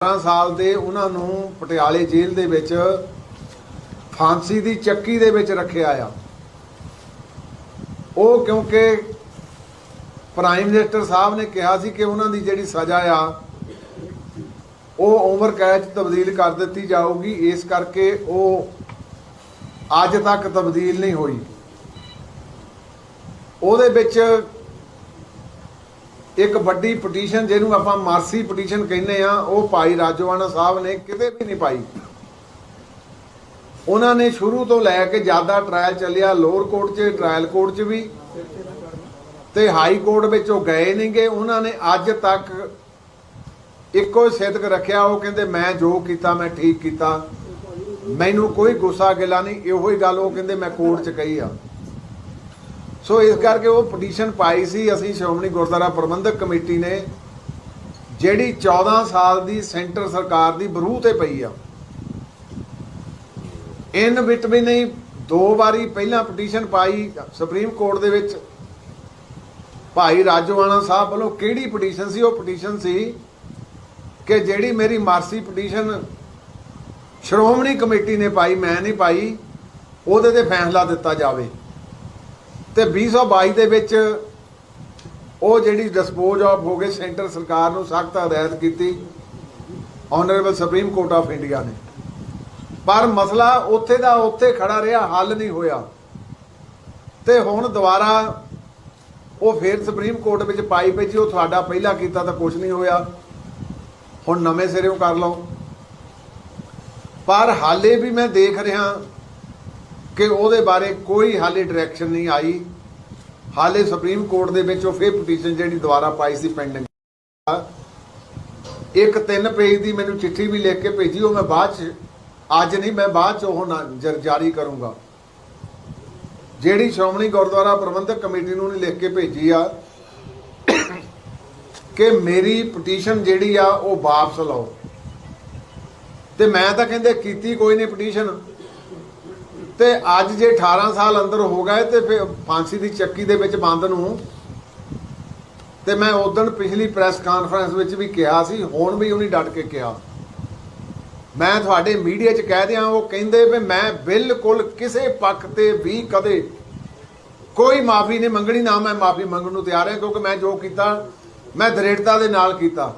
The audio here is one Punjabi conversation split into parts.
18 ਸਾਲ ਦੇ ਉਹਨਾਂ ਨੂੰ ਪਟਿਆਲੇ ਜੇਲ੍ਹ ਦੇ ਵਿੱਚ ਫਾਂਸੀ ਦੀ ਚੱਕੀ ਦੇ ਵਿੱਚ ਰੱਖਿਆ ਆ। ਉਹ ਕਿਉਂਕਿ ਪ੍ਰਾਈਮ ਮਿਨਿਸਟਰ ਸਾਹਿਬ ਨੇ ਕਿਹਾ ਸੀ ਕਿ ਉਹਨਾਂ ਦੀ ਜਿਹੜੀ ਸਜ਼ਾ ਆ, ਉਹ ਉਮਰ ਕੈਦ 'ਚ ਤਬਦੀਲ ਕਰ ਦਿੱਤੀ ਜਾਊਗੀ। ਇਸ ਕਰਕੇ ਉਹ ਅੱਜ ਤੱਕ ਤਬਦੀਲ ਨਹੀਂ ਹੋਈ। ਉਹਦੇ ਵਿੱਚ ਇੱਕ ਵੱਡੀ ਪਟੀਸ਼ਨ ਜਿਹਨੂੰ ਆਪਾਂ ਮਾਰਸੀ ਪਟੀਸ਼ਨ ਕਹਿੰਦੇ ਆ, ਉਹ ਭਾਈ ਰਾਜਵਾਨਾ ਸਾਹਿਬ ਨੇ ਕਿਤੇ ਵੀ ਨਹੀਂ ਪਾਈ। ਉਹਨਾਂ ਨੇ ਸ਼ੁਰੂ ਤੋਂ ਲੈ ਕੇ ਜ਼ਿਆਦਾ ਟ੍ਰਾਇਲ ਚੱਲਿਆ ਲੋਅਰ ਕੋਰਟ 'ਚ ਟ੍ਰਾਇਲ ਕੋਰਟ 'ਚ ਵੀ। ਤੇ ਹਾਈ ਕੋਰਟ ਵਿੱਚ ਉਹ ਗਏ ਨਹੀਂਗੇ ਉਹਨਾਂ ਨੇ ਅੱਜ ਤੱਕ ਇੱਕੋ ਹੀ ਸਿੱਧਕ ਰੱਖਿਆ। ਉਹ ਕਹਿੰਦੇ, ਮੈਂ ਜੋ ਕੀਤਾ, ਮੈਂ ਠੀਕ ਕੀਤਾ। ਮੈਨੂੰ ਕੋਈ ਗੁੱਸਾ ਗਿਲਾ ਨਹੀਂ। ਇਹੋ ਹੀ ਗੱਲ ਉਹ ਕਹਿੰਦੇ, ਮੈਂ ਕੋਰਟ 'ਚ ਕਹੀ ਆ। ਸੋ ਇਸ ਕਰਕੇ ਉਹ ਪਟੀਸ਼ਨ ਪਾਈ ਸੀ, ਅਸੀਂ ਸ਼੍ਰੋਮਣੀ ਗੁਰਦੁਆਰਾ ਪ੍ਰਬੰਧਕ ਕਮੇਟੀ ਨੇ, ਜਿਹੜੀ 14 ਸਾਲ ਦੀ ਸੈਂਟਰ ਸਰਕਾਰ ਦੀ ਬਰੂਹ ਤੇ ਪਈ ਆ। ਇਨ ਬਿਟ ਵੀ ਦੋ ਵਾਰੀ ਪਹਿਲਾਂ ਪਟੀਸ਼ਨ ਪਾਈ ਸੁਪਰੀਮ ਕੋਰਟ ਦੇ ਵਿੱਚ। ਭਾਈ ਰਾਜਵਾਨਾ ਸਾਹਿਬ ਵੱਲੋਂ ਕਿਹੜੀ ਪਟੀਸ਼ਨ ਸੀ? ਉਹ ਪਟੀਸ਼ਨ ਸੀ ਕਿ ਜਿਹੜੀ ਮੇਰੀ ਮਾਰਸੀ ਪਟੀਸ਼ਨ ਸ਼੍ਰੋਮਣੀ ਕਮੇਟੀ ਨੇ ਪਾਈ, ਮੈਂ ਨਹੀਂ ਪਾਈ, ਉਹਦੇ ਤੇ ਫੈਸਲਾ ਦਿੱਤਾ ਜਾਵੇ। ਤੇ 2022 ਦੇ ਵਿੱਚ ਉਹ ਜਿਹੜੀ ਡਿਸਪੋਜ਼ ਆਫ ਹੋ ਗਏ ਸੈਂਟਰ ਸਰਕਾਰ ਨੂੰ ਸਖਤ ਹਦਾਇਤ ਕੀਤੀ honourable supreme court of India ਨੇ। ਪਰ ਮਸਲਾ ਉੱਥੇ ਦਾ ਉੱਥੇ ਖੜਾ ਰਿਹਾ, ਹੱਲ ਨਹੀਂ ਹੋਇਆ। ਤੇ ਹੁਣ ਦੁਬਾਰਾ ਉਹ ਫੇਰ ਸੁਪਰੀਮ ਕੋਰਟ ਵਿੱਚ ਪਾਈ ਪਈ ਜੀ ਉਹ ਤੁਹਾਡਾ ਪਹਿਲਾਂ ਕੀਤਾ ਤਾਂ ਕੁਝ ਨਹੀਂ ਹੋਇਆ। ਹੁਣ ਨਵੇਂ ਸਿਰਿਓਂ ਕਰ ਲਓ। ਪਰ ਹਾਲੇ ਵੀ ਮੈਂ ਦੇਖ ਰਿਹਾ ਕਿ ਉਹਦੇ ਬਾਰੇ ਕੋਈ ਹਾਲੇ ਡਾਇਰੈਕਸ਼ਨ ਨਹੀਂ ਆਈ। ਹਾਲੇ ਸੁਪਰੀਮ ਕੋਰਟ ਦੇ ਵਿੱਚ ਉਹ ਫੇਰ ਪਟੀਸ਼ਨ ਜਿਹੜੀ ਦੁਬਾਰਾ ਪਾਈ ਸੀ ਪੈਂਡਿੰਗ ਇੱਕ ਤਿੰਨ ਪੇਜ ਦੀ ਮੈਨੂੰ ਚਿੱਠੀ ਵੀ ਲਿਖ ਕੇ ਭੇਜੀ, ਉਹ ਮੈਂ ਬਾਅਦ ਚ, ਅੱਜ ਨਹੀਂ, ਮੈਂ ਬਾਅਦ ਚ ਉਹ ਨਾ- ਜਾਰੀ ਕਰੂੰਗਾ। ਜਿਹੜੀ ਸ਼੍ਰੋਮਣੀ ਗੁਰਦੁਆਰਾ ਪ੍ਰਬੰਧਕ ਕਮੇਟੀ ਨੂੰ ਨੇ ਲਿਖ ਕੇ ਭੇਜੀ ਆ ਕਿ ਮੇਰੀ ਪਟੀਸ਼ਨ ਜਿਹੜੀ ਆ ਉਹ ਵਾਪਸ ਲਓ। ਤੇ ਮੈਂ ਤਾਂ ਕਹਿੰਦੇ ਕੀਤੀ ਕੋਈ ਨਹੀਂ ਪਟੀਸ਼ਨ ਤੇ ਅੱਜ ਜੇ 18 ਸਾਲ ਅੰਦਰ ਹੋ ਗਏ ਤੇ ਫਿਰ ਫਾਂਸੀ ਦੀ ਚੱਕੀ ਦੇ ਵਿੱਚ ਬੰਦ ਨੂੰ। ਤੇ ਮੈਂ ਉਦੋਂ ਪਿਛਲੀ ਪ੍ਰੈਸ ਕਾਨਫਰੰਸ ਵਿੱਚ ਵੀ ਕਿਹਾ ਸੀ, ਹੁਣ ਵੀ ਉਹਨੇ ਡਟ ਕੇ ਕਿਹਾ। ਮੈਂ ਤੁਹਾਡੇ ਮੀਡੀਆ 'ਚ ਕਹਿ ਦਿਆਂ, ਉਹ ਕਹਿੰਦੇ ਵੀ ਮੈਂ ਬਿਲਕੁਲ ਕਿਸੇ ਪੱਖ ਤੇ ਵੀ ਕਦੇ ਕੋਈ ਮਾਫੀ ਨਹੀਂ ਮੰਗਣੀ, ਨਾ ਮੈਂ ਮਾਫੀ ਮੰਗਣ ਨੂੰ ਤਿਆਰ ਹਾਂ, ਕਿਉਂਕਿ ਮੈਂ ਜੋ ਕੀਤਾ, ਮੈਂ ਦ੍ਰਿੜਤਾ ਦੇ ਨਾਲ ਕੀਤਾ।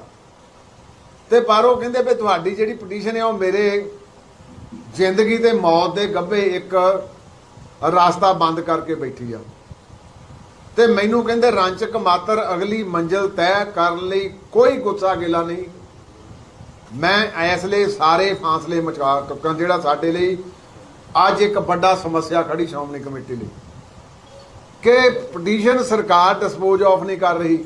ਤੇ ਪਰ ਉਹ ਕਹਿੰਦੇ ਵੀ ਤੁਹਾਡੀ ਜਿਹੜੀ ਪਟੀਸ਼ਨ ਹੈ ਉਹ ਮੇਰੇ ਜ਼ਿੰਦਗੀ ਤੇ ਮੌਤ ਦੇ ਗੱਭੇ ਇੱਕ ਰਸਤਾ ਬੰਦ ਕਰਕੇ ਬੈਠੀ ਆ। ਤੇ ਮੈਨੂੰ ਕਹਿੰਦੇ, ਰਾਂਚਕ ਮਾਤਰ ਅਗਲੀ ਮੰਜ਼ਿਲ ਤੈਅ ਕਰਨ ਲਈ, ਕੋਈ ਗੁੱਸਾ ਗਿਲਾ ਨਹੀਂ। ਮੈਂ ਇਸ ਲਈ ਸਾਰੇ ਫਾਸਲੇ ਮਚਾ ਚੁੱਕਾ, ਜਿਹੜਾ ਸਾਡੇ ਲਈ ਅੱਜ ਇੱਕ ਵੱਡਾ ਸਮੱਸਿਆ ਖੜੀ ਸ਼੍ਰੋਮਣੀ ਕਮੇਟੀ ਲਈ। ਕਿ ਪਟੀਸ਼ਨ ਸਰਕਾਰ ਡਿਸਪੋਜ਼ ਆਫ ਨਹੀਂ ਕਰ ਰਹੀ।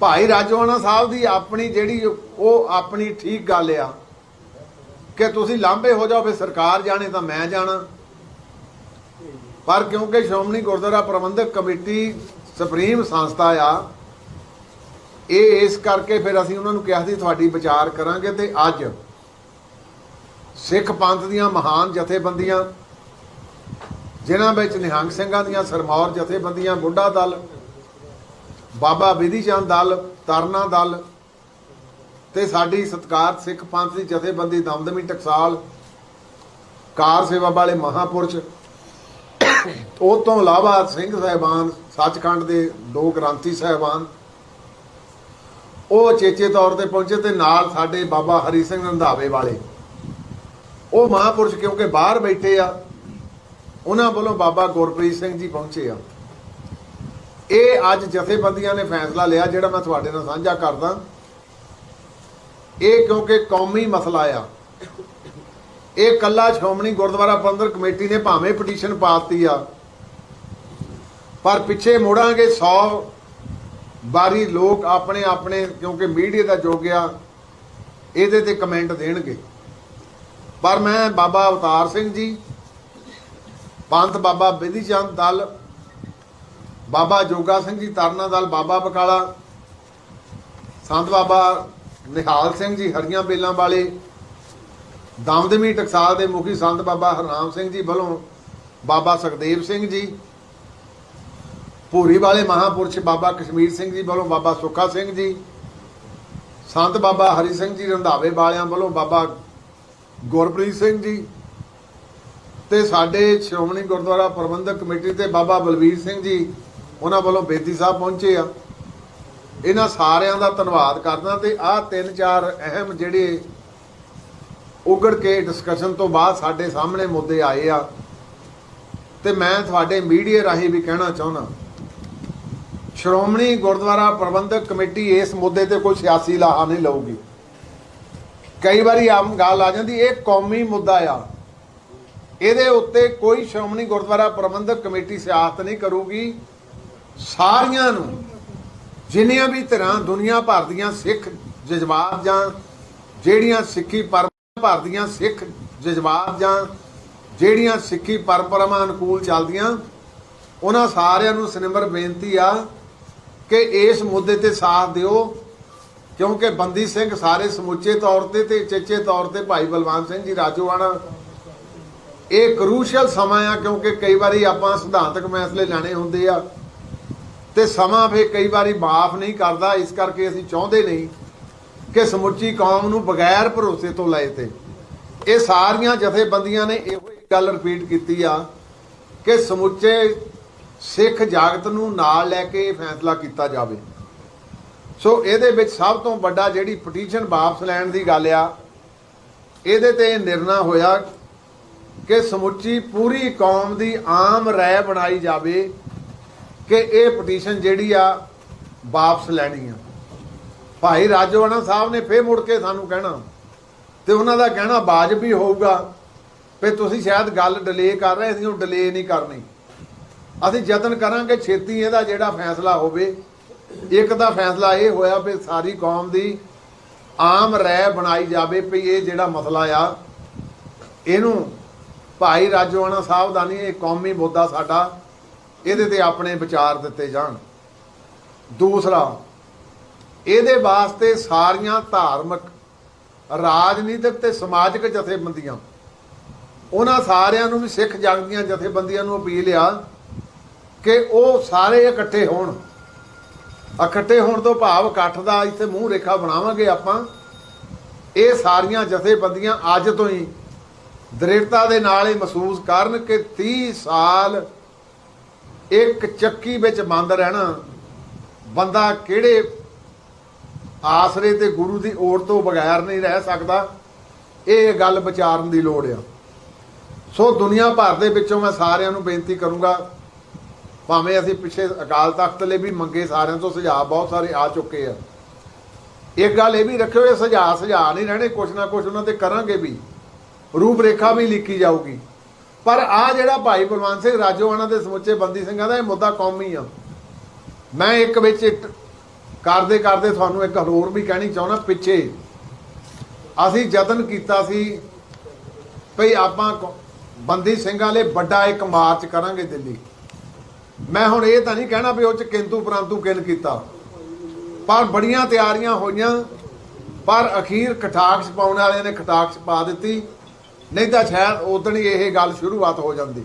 ਭਾਈ ਰਾਜਵਾਨਾ ਸਾਹਿਬ ਦੀ ਆਪਣੀ ਜਿਹੜੀ ਉਹ ਆਪਣੀ ਠੀਕ ਗੱਲ ਆ ਕਿ ਤੁਸੀਂ ਲਾਂਭੇ ਹੋ ਜਾਓ, ਫਿਰ ਸਰਕਾਰ ਜਾਣੇ ਤਾਂ ਮੈਂ ਜਾਣਾ। ਪਰ ਕਿਉਂਕਿ ਸ਼੍ਰੋਮਣੀ ਗੁਰਦੁਆਰਾ ਪ੍ਰਬੰਧਕ ਕਮੇਟੀ ਸੁਪਰੀਮ ਸੰਸਥਾ ਆ, ਇਹ ਇਸ ਕਰਕੇ ਫਿਰ ਅਸੀਂ ਉਹਨਾਂ ਨੂੰ ਕਿਹਾ ਸੀ, ਤੁਹਾਡੀ ਵਿਚਾਰ ਕਰਾਂਗੇ। ਤੇ ਅੱਜ ਸਿੱਖ ਪੰਥ ਦੀਆਂ ਮਹਾਨ ਜਥੇਬੰਦੀਆਂ, ਜਿਨ੍ਹਾਂ ਵਿੱਚ ਨਿਹੰਗ ਸਿੰਘਾਂ ਦੀਆਂ ਸਰਮੌਰ ਜਥੇਬੰਦੀਆਂ, ਬੁੱਢਾ ਦਲ, ਬਾਬਾ ਵਿਧੀ ਚੰਦ ਦਲ, ਤਰਨਾ ਦਲ ਤੇ ਸਾਡੀ ਸਤਕਾਰ ਸਿੱਖ ਪੰਥ ਦੀ ਜਥੇਬੰਦੀ ਦਮਦਮੀ ਟਕਸਾਲ ਕਾਰ ਸੇਵਾ ਵਾਲੇ ਮਹਾਪੁਰਸ਼ ਉਹ ਤੋਂ ਇਲਾਵਾ ਸਿੰਘ ਸਾਹਿਬਾਨ, ਸੱਚਖੰਡ ਦੇ ਦੋ ਗ੍ਰੰਥੀ ਸਾਹਿਬਾਨ, ਉਹ ਚੇਚੇ ਤੌਰ ਤੇ ਪਹੁੰਚੇ ਤੇ ਨਾਲ ਸਾਡੇ ਬਾਬਾ ਹਰੀ ਸਿੰਘ ਰੰਧਾਵੇ ਵਾਲੇ। ਉਹ ਮਹਾਪੁਰਸ਼ ਕਿਉਂਕਿ ਬਾਹਰ ਬੈਠੇ ਆ, ਉਹਨਾਂ ਵੱਲੋਂ ਬਾਬਾ ਗੁਰਪ੍ਰੀਤ ਸਿੰਘ ਜੀ ਪਹੁੰਚੇ ਆ। ਇਹ ਅੱਜ ਜਥੇਬੰਦੀਆਂ ਨੇ ਫੈਸਲਾ ਲਿਆ, ਜਿਹੜਾ ਮੈਂ ਤੁਹਾਡੇ ਨਾਲ ਸਾਂਝਾ ਕਰਦਾ। ਇਹ ਕਿਉਂਕਿ ਕੌਮੀ ਮਸਲਾ ਆ। ਇਹ ਕੱਲਾ ਸ਼੍ਰੋਮਣੀ ਗੁਰਦੁਆਰਾ ਪ੍ਰਬੰਧਕ ਕਮੇਟੀ ਨੇ ਭਾਵੇਂ ਪਟੀਸ਼ਨ ਪਾਤੀ ਆ। ਪਰ ਪਿੱਛੇ ਮੁੜਾਂਗੇ 100 ਬਾਰੀ ਲੋਕ ਆਪਣੇ ਆਪਣੇ ਕਿਉਂਕਿ ਮੀਡੀਆ ਦਾ ਜੋਗ ਆ, ਇਹਦੇ ਤੇ ਕਮੈਂਟ ਦੇਣਗੇ। ਪਰ ਮੈਂ ਬਾਬਾ ਅਵਤਾਰ ਸਿੰਘ ਜੀ, ਪੰਥ ਬਾਬਾ ਬਿਧੀ ਚੰਦ ਦਲ, ਬਾਬਾ ਜੋਗਾ ਸਿੰਘ ਜੀ ਤਰਨਾ ਦਲ, ਬਾਬਾ ਬਕਾਲਾ, ਸੰਤ ਬਾਬਾ ਨਿਹਾਲ ਸਿੰਘ ਜੀ, ਹਰੀਆਂ ਬੇਲਾਂ ਵਾਲੇ, ਦਮਦਮੀ ਟਕਸਾਲ ਦੇ ਮੁਖੀ ਸੰਤ ਬਾਬਾ ਹਰਨਾਮ ਸਿੰਘ ਜੀ ਵੱਲੋਂ ਬਾਬਾ ਸੁਖਦੇਵ ਸਿੰਘ ਜੀ, ਭੂਰੀ ਵਾਲੇ ਮਹਾਪੁਰਸ਼ ਬਾਬਾ ਕਸ਼ਮੀਰ ਸਿੰਘ ਜੀ ਵੱਲੋਂ ਬਾਬਾ ਸੁੱਖਾ ਸਿੰਘ ਜੀ, ਸੰਤ ਬਾਬਾ ਹਰੀ ਸਿੰਘ ਜੀ ਰੰਧਾਵੇ ਵਾਲਿਆਂ ਵੱਲੋਂ ਬਾਬਾ ਗੁਰਪ੍ਰੀਤ ਸਿੰਘ ਜੀ ਤੇ ਸਾਡੇ ਸ਼੍ਰੋਮਣੀ ਗੁਰਦੁਆਰਾ ਪ੍ਰਬੰਧਕ ਕਮੇਟੀ ਤੇ ਬਾਬਾ ਬਲਵੀਰ ਸਿੰਘ ਜੀ, ਉਹਨਾਂ ਵੱਲੋਂ ਬੇਦੀ ਸਾਹਿਬ ਪਹੁੰਚੇ ਆ। ਇਹਨਾਂ ਸਾਰਿਆਂ ਦਾ ਧੰਨਵਾਦ ਕਰਦਾ ਤੇ ਆਹ ਤਿੰਨ ਚਾਰ ਅਹਿਮ ਜਿਹੜੇ ਉਗੜ ਕੇ ਡਿਸਕਸ਼ਨ ਤੋਂ ਬਾਅਦ ਸਾਡੇ ਸਾਹਮਣੇ ਮੁੱਦੇ ਆਏ ਆ, ਤੇ ਮੈਂ ਤੁਹਾਡੇ ਮੀਡੀਆ ਰਾਹੀਂ ਵੀ ਕਹਿਣਾ ਚਾਹੁੰਦਾ। ਸ਼੍ਰੋਮਣੀ ਗੁਰਦੁਆਰਾ ਪ੍ਰਬੰਧਕ ਕਮੇਟੀ ਇਸ ਮੁੱਦੇ ਤੇ ਕੋਈ ਸਿਆਸੀ ਲਾਹਾ ਨਹੀਂ ਲਊਗੀ। ਕਈ ਵਾਰੀ ਆਮ ਗੱਲ ਆ ਜਾਂਦੀ, ਇਹ ਕੌਮੀ ਮੁੱਦਾ ਆ। ਇਹਦੇ ਉੱਤੇ ਕੋਈ ਸ਼੍ਰੋਮਣੀ ਗੁਰਦੁਆਰਾ ਪ੍ਰਬੰਧਕ ਕਮੇਟੀ ਸਿਆਸਤ ਨਹੀਂ ਕਰੂਗੀ। ਸਾਰੀਆਂ ਨੂੰ ਜਿੰਨੀਆਂ ਵੀ ਤਰ੍ਹਾਂ ਦੁਨੀਆ ਭਰ ਦੀਆਂ ਸਿੱਖ ਜਜ਼ਬਾਤ ਜਾਂ ਜਿਹੜੀਆਂ ਸਿੱਖੀ ਪਰੰਪਰਾ ਭਰ ਦੀਆਂ ਸਿੱਖ ਜਜ਼ਬਾਤ ਜਾਂ ਜਿਹੜੀਆਂ ਸਿੱਖੀ ਪਰੰਪਰਾਵਾਂ ਅਨੁਕੂਲ ਚੱਲਦੀਆਂ, ਉਹਨਾਂ ਸਾਰਿਆਂ ਨੂੰ ਸਨਿਮਰ ਬੇਨਤੀ ਆ ਕਿ ਇਸ ਮੁੱਦੇ ਤੇ ਸਾਥ ਦਿਓ, ਕਿਉਂਕਿ ਬੰਦੀ ਸਿੰਘ ਸਾਰੇ ਸਮੁੱਚੇ ਤੌਰ ਤੇ ਤੇ ਚੇਚੇ ਤੌਰ ਤੇ ਭਾਈ ਬਲਵੰਤ ਸਿੰਘ ਜੀ ਰਾਜੋਆਣਾ ਇਹ ਕਰੂਸ਼ਲ ਸਮਾਂ ਆ ਕਿਉਂਕਿ ਕਈ ਵਾਰੀ ਆਪਾਂ ਸਿਧਾਂਤਕ ਫੈਸਲੇ ਲੈਣੇ ਹੁੰਦੇ ਆ। ਤੇ ਸਮਾਂ ਫੇ ਕਈ ਵਾਰੀ ਮਾਫ ਨਹੀਂ ਕਰਦਾ, ਇਸ ਕਰਕੇ ਅਸੀਂ ਚਾਹੁੰਦੇ ਨਹੀਂ ਕਿ ਸਮੁੱਚੀ ਕੌਮ ਨੂੰ ਬਗੈਰ ਭਰੋਸੇ ਤੋਂ ਲਏ ਤੇ। ਇਹ ਸਾਰੀਆਂ ਜਥੇਬੰਦੀਆਂ ਨੇ ਇਹੋ ਹੀ ਗੱਲ ਰਿਪੀਟ ਕੀਤੀ ਆ ਕਿ ਸਮੁੱਚੇ ਸਿੱਖ ਜਾਗਤ ਨੂੰ ਨਾਲ ਲੈ ਕੇ ਇਹ ਫੈਸਲਾ ਕੀਤਾ ਜਾਵੇ। ਸੋ ਇਹਦੇ ਵਿੱਚ ਸਭ ਤੋਂ ਵੱਡਾ ਜਿਹੜੀ ਪਟੀਸ਼ਨ ਵਾਪਸ ਲੈਣ ਦੀ ਗੱਲ ਆ, ਇਹਦੇ ਤੇ ਨਿਰਣਾ ਹੋਇਆ ਕਿ ਸਮੁੱਚੀ ਪੂਰੀ ਕੌਮ ਦੀ ਆਮ ਰਾਏ ਬਣਾਈ ਜਾਵੇ ਕਿ ਇਹ ਪਟੀਸ਼ਨ ਜਿਹੜੀ ਆ ਵਾਪਸ ਲੈਣੀ ਆ। ਭਾਈ ਰਾਜੋਆਣਾ ਸਾਹਿਬ ਨੇ ਫੇਰ ਮੁੜ ਕੇ ਸਾਨੂੰ ਕਹਿਣਾ ਤੇ ਉਹਨਾਂ ਦਾ ਕਹਿਣਾ ਵਾਜਬ ਵੀ ਹੋਊਗਾ ਵੀ ਤੁਸੀਂ ਸ਼ਾਇਦ ਗੱਲ ਡਿਲੇ ਕਰ ਰਹੇ ਸੀ, ਉਹ ਡਿਲੇ ਨਹੀਂ ਕਰਨੀ। ਅਸੀਂ ਯਤਨ ਕਰਾਂਗੇ ਛੇਤੀ ਇਹਦਾ ਜਿਹੜਾ ਫੈਸਲਾ ਹੋਵੇ। ਇੱਕ ਦਾ ਫੈਸਲਾ ਇਹ ਹੋਇਆ ਵੀ ਸਾਰੀ ਕੌਮ ਦੀ ਆਮ ਰਾਏ ਬਣਾਈ ਜਾਵੇ ਵੀ ਇਹ ਜਿਹੜਾ ਮਸਲਾ ਆ, ਇਹਨੂੰ ਭਾਈ ਰਾਜੋਆਣਾ ਸਾਹਿਬ ਦਾ ਨਹੀਂ, ਇਹ ਕੌਮੀ ਮੁੱਦਾ ਸਾਡਾ ਇਹਦੇ ਤੇ ਆਪਣੇ ਵਿਚਾਰ ਦਿੱਤੇ ਜਾਣ। ਦੂਸਰਾ, ਇਹਦੇ ਵਾਸਤੇ ਸਾਰੀਆਂ ਧਾਰਮਿਕ, ਰਾਜਨੀਤਿਕ ਤੇ ਸਮਾਜਿਕ ਜਥੇਬੰਦੀਆਂ, ਉਹਨਾਂ ਸਾਰਿਆਂ ਨੂੰ ਵੀ ਸਿੱਖ ਜਗਤ ਦੀਆਂ ਜਥੇਬੰਦੀਆਂ ਨੂੰ ਅਪੀਲ ਆ ਕਿ ਉਹ ਸਾਰੇ ਇਕੱਠੇ ਹੋਣ। ਇਕੱਠੇ ਹੋਣ ਤੋਂ ਭਾਵ ਇਕੱਠ ਦਾ ਇੱਥੇ ਮੂੰਹ ਰੇਖਾ ਬਣਾਵਾਂਗੇ ਆਪਾਂ। ਇਹ ਸਾਰੀਆਂ ਜਥੇਬੰਦੀਆਂ ਅੱਜ ਤੋਂ ਹੀ ਦ੍ਰਿੜਤਾ ਦੇ ਨਾਲ ਇਹ ਮਹਿਸੂਸ ਕਰਨ ਕਿ 30 ਸਾਲ ਇੱਕ ਚੱਕੀ ਵਿੱਚ ਬੰਦ ਰਹਿਣਾ, ਬੰਦਾ ਕਿਹੜੇ ਆਸਰੇ ਤੇ ਗੁਰੂ ਦੀ ਓਟ ਤੋਂ ਬਗੈਰ ਨਹੀਂ ਰਹਿ ਸਕਦਾ, ਇਹ ਗੱਲ ਵਿਚਾਰਨ ਦੀ ਲੋੜ ਆ। ਸੋ ਦੁਨੀਆ ਭਰ ਦੇ ਵਿੱਚੋਂ ਮੈਂ ਸਾਰਿਆਂ ਨੂੰ ਬੇਨਤੀ ਕਰੂੰਗਾ, ਭਾਵੇਂ ਅਸੀਂ ਪਿੱਛੇ ਅਕਾਲ ਤਖਤ ਲਈ ਵੀ ਮੰਗੇ, ਸਾਰਿਆਂ ਤੋਂ ਸੁਝਾਅ ਬਹੁਤ ਸਾਰੇ ਆ ਚੁੱਕੇ ਆ। ਇੱਕ ਗੱਲ ਇਹ ਵੀ ਰੱਖਿਓ, ਇਹ ਸੁਝਾਅ ਸੁਝਾਅ ਨਹੀਂ ਰਹਿਣੇ, ਕੁਛ ਨਾ ਕੁਛ ਉਹਨਾਂ ਤੇ ਕਰਾਂਗੇ ਵੀ। ਰੂਪ ਰੇਖਾ ਵੀ ਲਿਖੀ ਜਾਊਗੀ। ਪਰ ਆ ਜਿਹੜਾ ਭਾਈ ਬਲਵੰਤ ਸਿੰਘ ਰਾਜੋਆਣਾ ਦੇ ਸਮੁੱਚੇ ਬੰਦੀ ਸਿੰਘਾਂ ਦਾ ਇਹ ਮੁੱਦਾ ਕੌਮੀ ਆ। ਮੈਂ ਇੱਕ ਵਿੱਚ ਇੱਕ ਕਰਦੇ ਕਰਦੇ ਤੁਹਾਨੂੰ ਇੱਕ ਹੋਰ ਵੀ ਕਹਿਣੀ ਚਾਹੁੰਦਾ, ਪਿੱਛੇ। ਅਸੀਂ ਯਤਨ ਕੀਤਾ ਸੀ ਭਈ ਆਪਾਂ ਬੰਦੀ ਸਿੰਘਾਂ ਲਈ ਵੱਡਾ ਇੱਕ ਮਾਰਚ ਕਰਾਂਗੇ ਦਿੱਲੀ। ਮੈਂ ਹੁਣ ਇਹ ਤਾਂ ਨਹੀਂ ਕਹਿਣਾ ਵੀ ਉਹ ਚ ਕਿੰਤੂ ਪਰੰਤੂ ਕਿਨ ਕੀਤਾ। ਪਰ ਬੜੀਆਂ ਤਿਆਰੀਆਂ ਹੋਈਆਂ, ਪਰ ਅਖੀਰ ਖਟਾਕਸ਼ ਪਾਉਣ ਵਾਲਿਆਂ ਨੇ ਖਟਾਕਸ਼ ਪਾ ਦਿੱਤੀ। ਨਹੀਂ ਤਾਂ ਸ਼ਾਇਦ ਉਦੋਂ ਹੀ ਇਹ ਗੱਲ ਸ਼ੁਰੂਆਤ ਹੋ ਜਾਂਦੀ।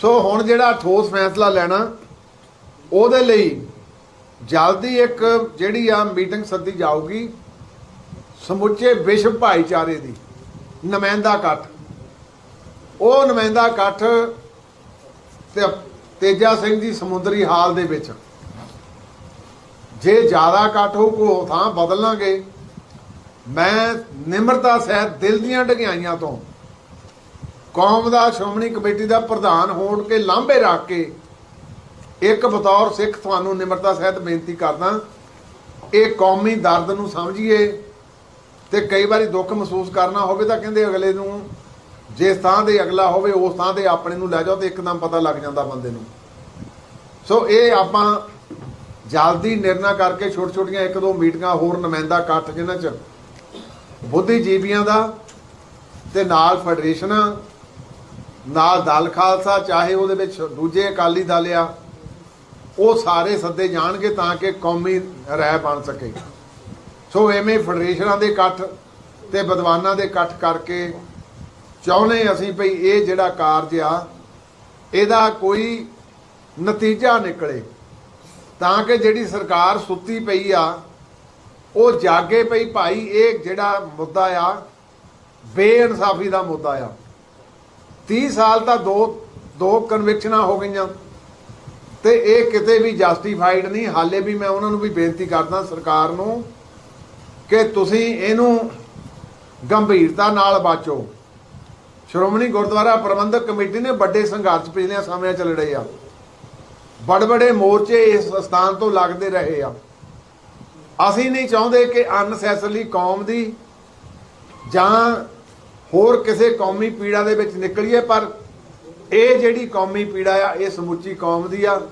ਸੋ ਹੁਣ ਜਿਹੜਾ ਠੋਸ ਫੈਸਲਾ ਲੈਣਾ, ਉਹਦੇ ਲਈ ਜਲਦੀ ਇੱਕ ਜਿਹੜੀ ਆ ਮੀਟਿੰਗ ਸੱਦੀ ਜਾਊਗੀ, ਸਮੁੱਚੇ ਵਿਸ਼ਵ ਭਾਈਚਾਰੇ ਦੀ, ਨੁਮਾਇੰਦਾ ਇਕੱਠ। ਉਹ ਨੁਮਾਇੰਦਾ ਇਕੱਠ ਤੇ ਤੇਜਾ ਸਿੰਘ ਦੀ ਸਮੁੰਦਰੀ ਹਾਲ ਦੇ ਵਿੱਚ। ਜੇ ਜ਼ਿਆਦਾ ਇਕੱਠ ਹੋਊ ਕੋ ਥਾਂ ਬਦਲਾਂਗੇ ਮੈਂ ਨਿਮਰਤਾ ਸਹਿਤ ਦਿਲ ਦੀਆਂ ਢਗਿਆਈਆਂ ਤੋਂ ਕੌਮ ਦਾ ਸ਼੍ਰੋਮਣੀ ਕਮੇਟੀ ਦਾ ਪ੍ਰਧਾਨ ਹੋਣ ਕੇ ਲਾਂਭੇ ਰੱਖ ਕੇ ਇੱਕ ਬਤੌਰ ਸਿੱਖ ਤੁਹਾਨੂੰ ਨਿਮਰਤਾ ਸਹਿਤ ਬੇਨਤੀ ਕਰਦਾ। ਇਹ ਕੌਮੀ ਦਰਦ ਨੂੰ ਸਮਝੀਏ ਤੇ ਕਈ ਵਾਰੀ ਦੁੱਖ ਮਹਿਸੂਸ ਕਰਨਾ ਹੋਵੇ ਤਾਂ ਕਹਿੰਦੇ ਅਗਲੇ ਨੂੰ ਜਿਸ ਥਾਂ ਦੇ ਅਗਲਾ ਹੋਵੇ, ਉਸ ਥਾਂ ਤੇ ਆਪਣੇ ਨੂੰ ਲੈ ਜਾਓ ਤੇ ਇੱਕਦਮ ਪਤਾ ਲੱਗ ਜਾਂਦਾ ਬੰਦੇ ਨੂੰ। ਸੋ ਇਹ ਆਪਾਂ ਜਲਦੀ ਨਿਰਣਾ ਕਰਕੇ ਛੋਟ ਛੋਟੀਆਂ ਇੱਕ ਦੋ ਮੀਟਿੰਗਾਂ ਹੋਰ ਨੁਮਾਇੰਦਾ ਇਕੱਠ ਜਿਨ੍ਹਾਂ ਚ ਬੁੱਧੀਜੀਵੀਆਂ ਦਾ ਤੇ ਨਾਲ ਫੈਡਰੇਸ਼ਨਾਂ, ਨਾਲ ਦਲ ਖਾਲਸਾ, ਚਾਹੇ ਉਹਦੇ ਵਿੱਚ ਦੂਜੇ ਅਕਾਲੀ ਦਲ ਆ, ਉਹ ਸਾਰੇ ਸੱਦੇ ਜਾਣਗੇ ਤਾਂ ਕਿ ਕੌਮੀ ਰਾਇ ਬਣ ਸਕੇ। ਸੋ ਐਵੇਂ ਫੈਡਰੇਸ਼ਨਾਂ ਦੇ ਇਕੱਠ ਤੇ ਵਿਦਵਾਨਾਂ ਦੇ ਇਕੱਠ ਕਰਕੇ ਚਾਹੁੰਦੇ ਅਸੀਂ ਭਈ ਇਹ ਜਿਹੜਾ ਕਾਰਜ ਆ, ਇਹਦਾ ਕੋਈ ਨਤੀਜਾ ਨਿਕਲੇ। ਤਾਂ ਕਿ ਜਿਹੜੀ ਸਰਕਾਰ ਸੁੱਤੀ ਪਈ ਆ ਉਹ ਜਾਗੇ ਪਈ ਭਾਈ, ਇਹ ਜਿਹੜਾ ਮੁੱਦਾ ਆ, ਬੇਇਨਸਾਫੀ ਦਾ ਮੁੱਦਾ ਆ। 30 ਸਾਲ ਤਾਂ ਦੋ ਦੋ ਕਨਵਿਕਸ਼ਨਾਂ ਹੋ ਗਈਆਂ ਤੇ ਇਹ ਕਿਤੇ ਵੀ ਜਸਟੀਫਾਈਡ ਨਹੀਂ। ਹਾਲੇ ਵੀ ਮੈਂ ਉਹਨਾਂ ਨੂੰ ਵੀ ਬੇਨਤੀ ਕਰਦਾ ਸਰਕਾਰ ਨੂੰ ਕਿ ਤੁਸੀਂ ਇਹਨੂੰ ਗੰਭੀਰਤਾ ਨਾਲ ਬਾਚੋ। ਸ਼੍ਰੋਮਣੀ ਗੁਰਦੁਆਰਾ ਪ੍ਰਬੰਧਕ ਕਮੇਟੀ ਨੇ ਵੱਡੇ ਸੰਘਰਸ਼ ਪਿਛਲੇ ਸਮਿਆਂ ਚ ਲੜੇ ਆ। ਬੜ ਬੜੇ ਮੋਰਚੇ ਇਸ ਸਥਾਨ ਤੋਂ ਲੱਗਦੇ ਰਹੇ ਆ। ਅਸੀਂ ਨਹੀਂ ਚਾਹੁੰਦੇ ਕਿ ਅਨਸੈਸਰਲੀ ਕੌਮ ਦੀ ਜਾਂ ਹੋਰ ਕਿਸੇ ਕੌਮੀ ਪੀੜਾ ਦੇ ਵਿੱਚ ਨਿਕਲੀਏ, ਪਰ ਇਹ ਜਿਹੜੀ ਕੌਮੀ ਪੀੜਾ ਆ, ਇਹ ਸਮੁੱਚੀ ਕੌਮ ਦੀ ਆ।